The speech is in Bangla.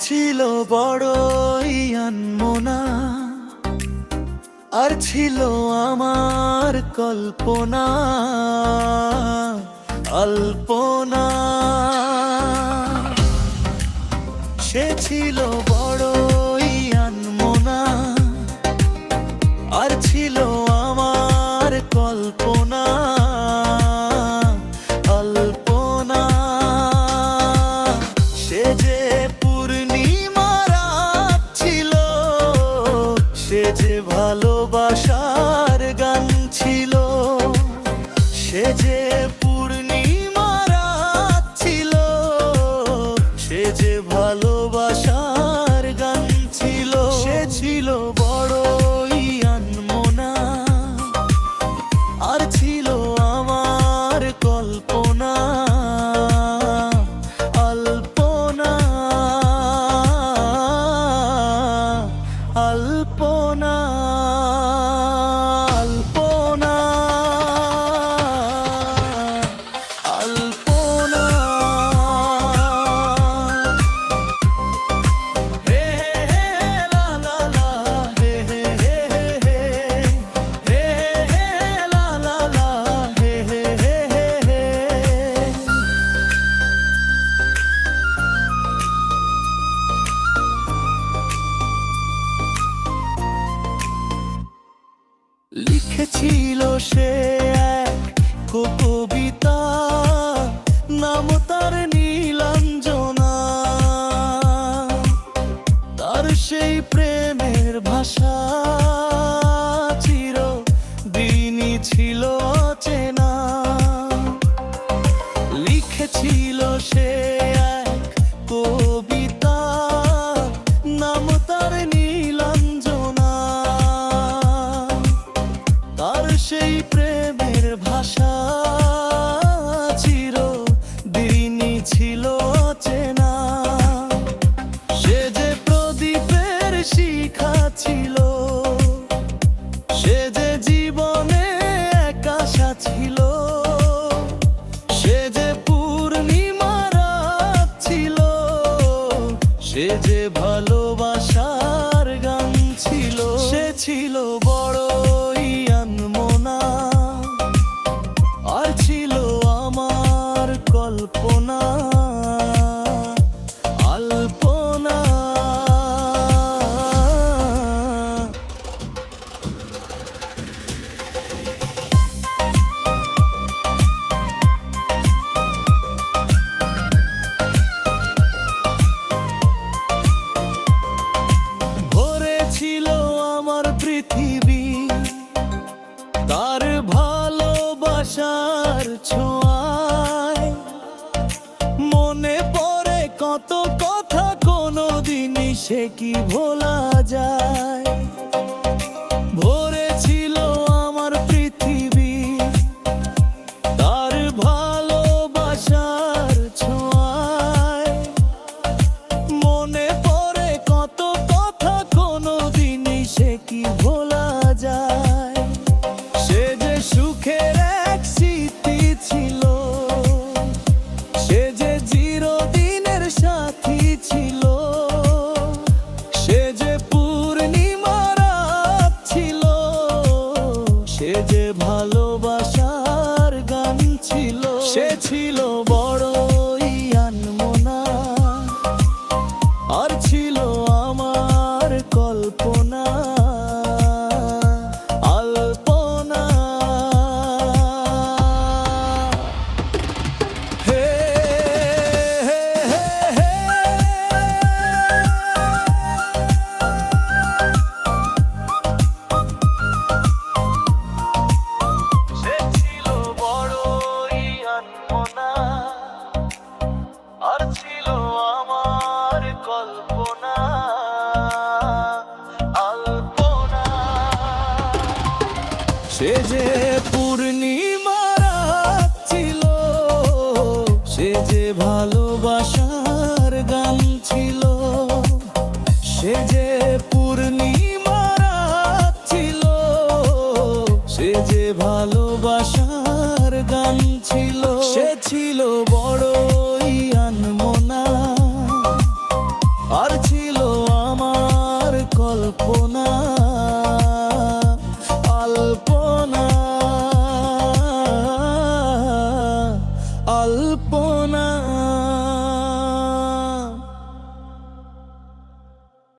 ছিল বড়ই আনমোনা আর ছিল আমার কল্পনা অল্পনা সে ছিল যে ভালোবাসার লিখেছিল সে এক কবিতা নাম তার নীলাঞ্জনা। তার সেই প্রেমের ভাষা চির দিনই ছিল চেনা লিখেছিল সে এক কবিতা প্রেমের ছিল সে যে প্রদীপের শিখা ছিল, সে যে জীবনে এক ছিল সে যে পূর্ণিমা রাত ছিল, সে যে ভালোবাসার গান ছিল, সে ছিল কত কথা কোনো দিনই সে কি ভোলা যায়? না সে যে পূর্ণিমার ছিল সে যে ভালোবাসার গান ছিল, সে যে পূর্ণিমার ছিল সে যে ভালোবাসার গান ছিল, সে ছিল বড়